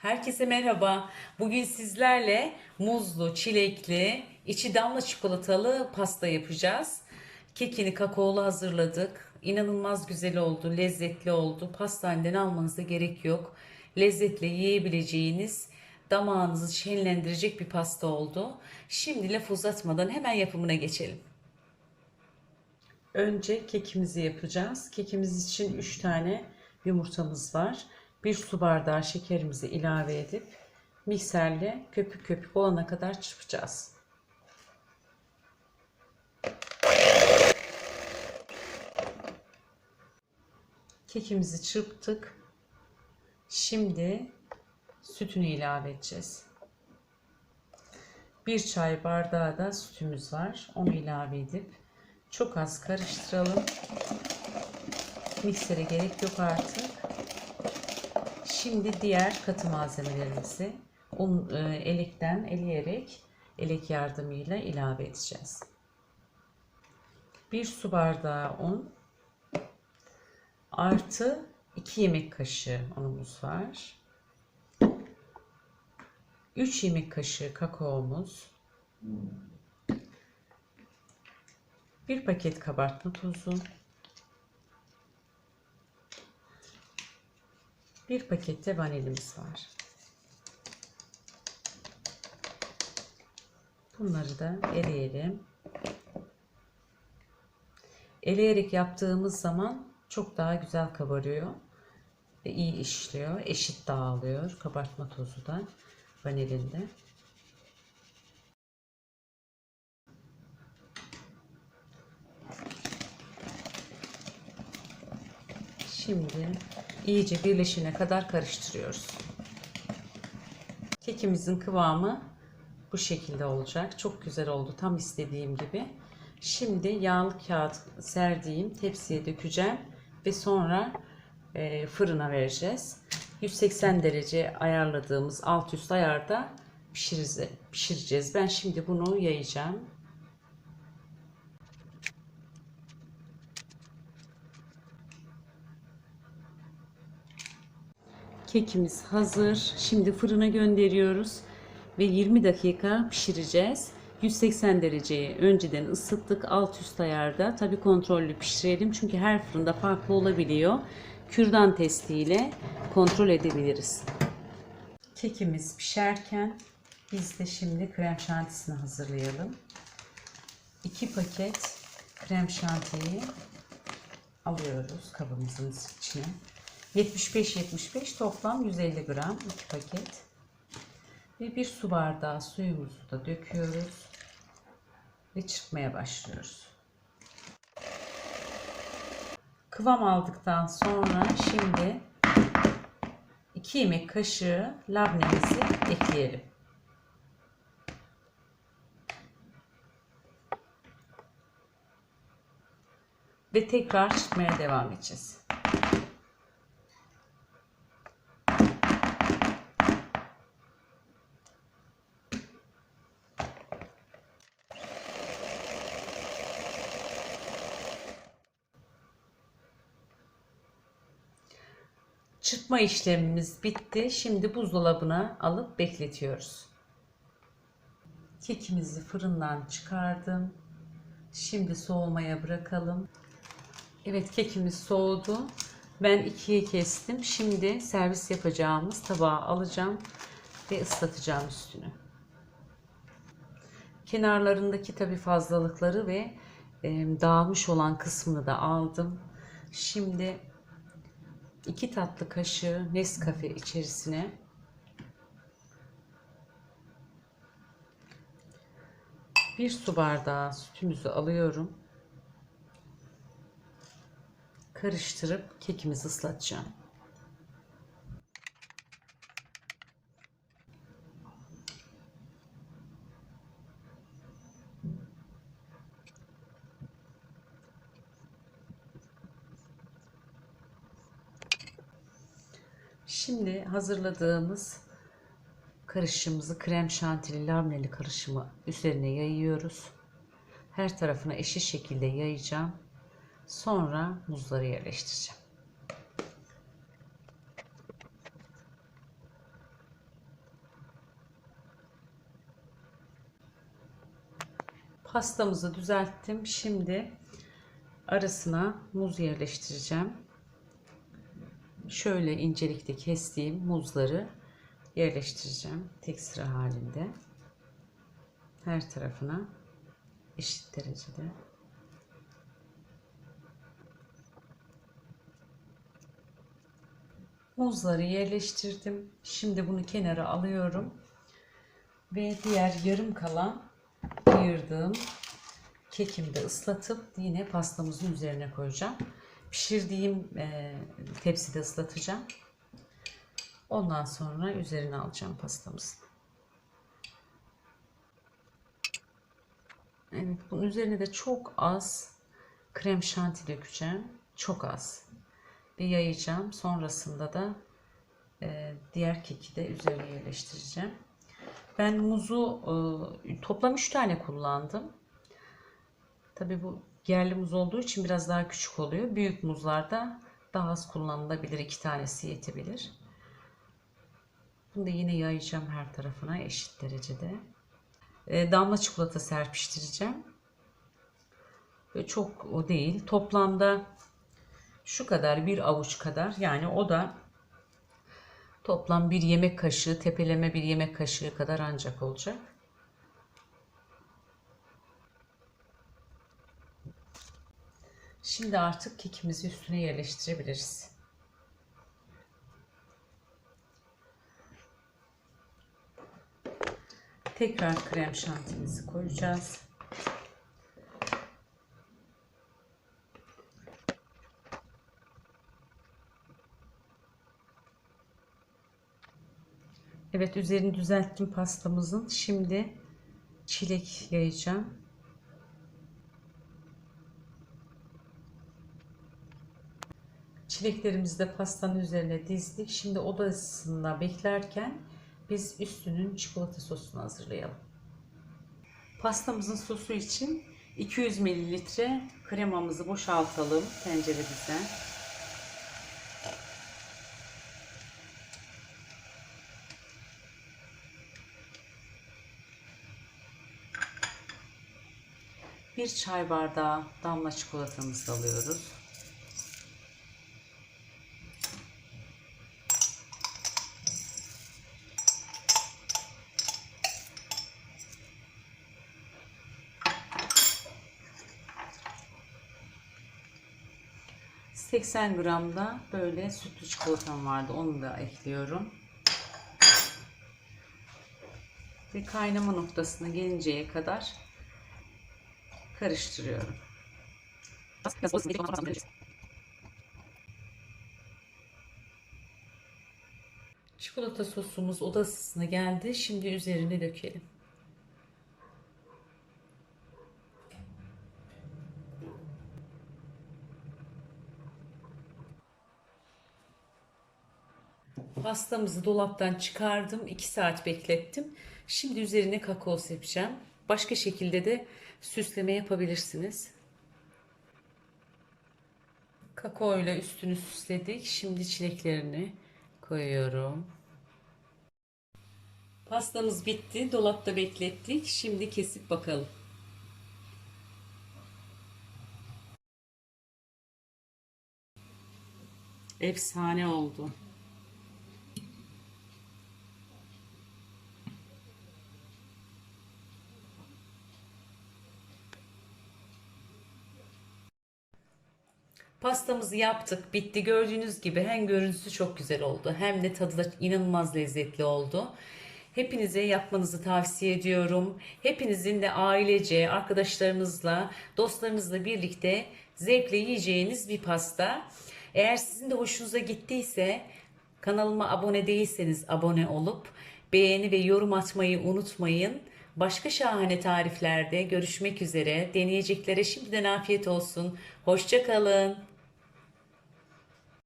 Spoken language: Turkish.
Herkese merhaba. Bugün sizlerle muzlu, çilekli, içi damla çikolatalı pasta yapacağız. Kekini kakaolu hazırladık. İnanılmaz güzel oldu, lezzetli oldu. Pastaneden almanıza gerek yok. Lezzetle yiyebileceğiniz, damağınızı şenlendirecek bir pasta oldu. Şimdi laf uzatmadan hemen yapımına geçelim. Önce kekimizi yapacağız. Kekimiz için 3 tane yumurtamız var. 1 su bardağı şekerimizi ilave edip mikserle köpük köpük olana kadar çırpacağız. Kekimizi çırptık. Şimdi sütünü ilave edeceğiz. Bir çay bardağı da sütümüz var. Onu ilave edip çok az karıştıralım. Miksere gerek yok artık. Şimdi diğer katı malzemelerimizi un, e, elekten eleyerek elek yardımıyla ilave edeceğiz. Bir su bardağı un artı 2 yemek kaşığı unumuz var. 3 yemek kaşığı kakaomuz. 1 paket kabartma tozu. 1 pakette vanilimiz var. Bunları da eleyelim. Eleyerek yaptığımız zaman çok daha güzel kabarıyor ve iyi işliyor. Eşit dağılıyor kabartma tozu da vanilinde. Şimdi iyice birleşene kadar karıştırıyoruz. Kekimizin kıvamı bu şekilde olacak. Çok güzel oldu. Tam istediğim gibi. Şimdi yağlı kağıt serdiğim tepsiye dökeceğim ve sonra e, fırına vereceğiz. 180 derece ayarladığımız alt üst ayarda pişireceğiz. Ben şimdi bunu yayacağım. Kekimiz hazır. Şimdi fırına gönderiyoruz ve 20 dakika pişireceğiz. 180 dereceye önceden ısıttık alt üst ayarda. Tabi kontrollü pişirelim çünkü her fırında farklı olabiliyor. Kürdan testiyle kontrol edebiliriz. Kekimiz pişerken biz de şimdi krem şantisini hazırlayalım. 2 paket krem şantiyi alıyoruz kabımızın içine. 75-75 toplam 150 gram 2 paket. Ve bir su bardağı suyumuzu da döküyoruz. Ve çırpmaya başlıyoruz. Kıvam aldıktan sonra şimdi 2 yemek kaşığı labnemizi ekleyelim. Ve tekrar çırpmaya devam edeceğiz. Çırpma işlemimiz bitti. Şimdi buzdolabına alıp bekletiyoruz. Kekimizi fırından çıkardım. Şimdi soğumaya bırakalım. Evet kekimiz soğudu. Ben ikiye kestim. Şimdi servis yapacağımız tabağa alacağım ve ıslatacağım üstünü. Kenarlarındaki tabi fazlalıkları ve dağılmış olan kısmını da aldım. Şimdi 2 tatlı kaşığı Nescafe içerisine bir su bardağı sütümüzü alıyorum. Karıştırıp kekimizi ıslatacağım. Şimdi hazırladığımız karışımımızı krem şantili lamneli karışımı üzerine yayıyoruz. Her tarafına eşit şekilde yayacağım. Sonra muzları yerleştireceğim. Pastamızı düzelttim. Şimdi arasına muz yerleştireceğim. Şöyle incelikte kestiğim muzları yerleştireceğim tek sıra halinde. Her tarafına eşit derecede. Muzları yerleştirdim. Şimdi bunu kenara alıyorum. Ve diğer yarım kalan ayırdığım kekimi de ıslatıp yine pastamızın üzerine koyacağım. Pişirdiğim e, tepside ıslatacağım. Ondan sonra üzerine alacağım pastamızı. Evet, bunun üzerine de çok az krem şanti dökeceğim. Çok az. Bir yayacağım. Sonrasında da e, diğer keki de üzerine yerleştireceğim. Ben muzu e, toplam 3 tane kullandım. Tabi bu yerli muz olduğu için biraz daha küçük oluyor. Büyük muzlarda daha az kullanılabilir. 2 tanesi yetebilir. Bunu da yine yayacağım her tarafına eşit derecede. E, damla çikolata serpiştireceğim. Böyle çok o değil. Toplamda şu kadar bir avuç kadar yani o da toplam bir yemek kaşığı tepeleme bir yemek kaşığı kadar ancak olacak. Şimdi artık kekimizi üstüne yerleştirebiliriz. Tekrar krem şantimizi koyacağız. Evet üzerini düzelttim pastamızın. Şimdi çilek yayacağım. Çileklerimizi de pastanın üzerine dizdik. Şimdi oda ısısında beklerken biz üstünün çikolata sosunu hazırlayalım. Pastamızın sosu için 200 mililitre kremamızı boşaltalım tenceremize. Bir çay bardağı damla çikolatamızı alıyoruz. ...80 gram da böyle sütlü çikolatam vardı. Onu da ekliyorum. Ve kaynama noktasına gelinceye kadar karıştırıyorum. Çikolata sosumuz oda ısısına geldi. Şimdi üzerine dökelim. Pastamızı dolaptan çıkardım. 2 saat beklettim. Şimdi üzerine kakao sepeceğim. Başka şekilde de süsleme yapabilirsiniz. Kakao ile üstünü süsledik. Şimdi çileklerini koyuyorum. Pastamız bitti. Dolapta beklettik. Şimdi kesip bakalım. Efsane oldu. Pastamızı yaptık, bitti. Gördüğünüz gibi hem görüntüsü çok güzel oldu hem de tadı da inanılmaz lezzetli oldu. Hepinize yapmanızı tavsiye ediyorum. Hepinizin de ailece, arkadaşlarınızla, dostlarınızla birlikte zevkle yiyeceğiniz bir pasta. Eğer sizin de hoşunuza gittiyse kanalıma abone değilseniz abone olup beğeni ve yorum atmayı unutmayın. Başka şahane tariflerde görüşmek üzere. Deneyeceklere şimdiden afiyet olsun. Hoşça kalın.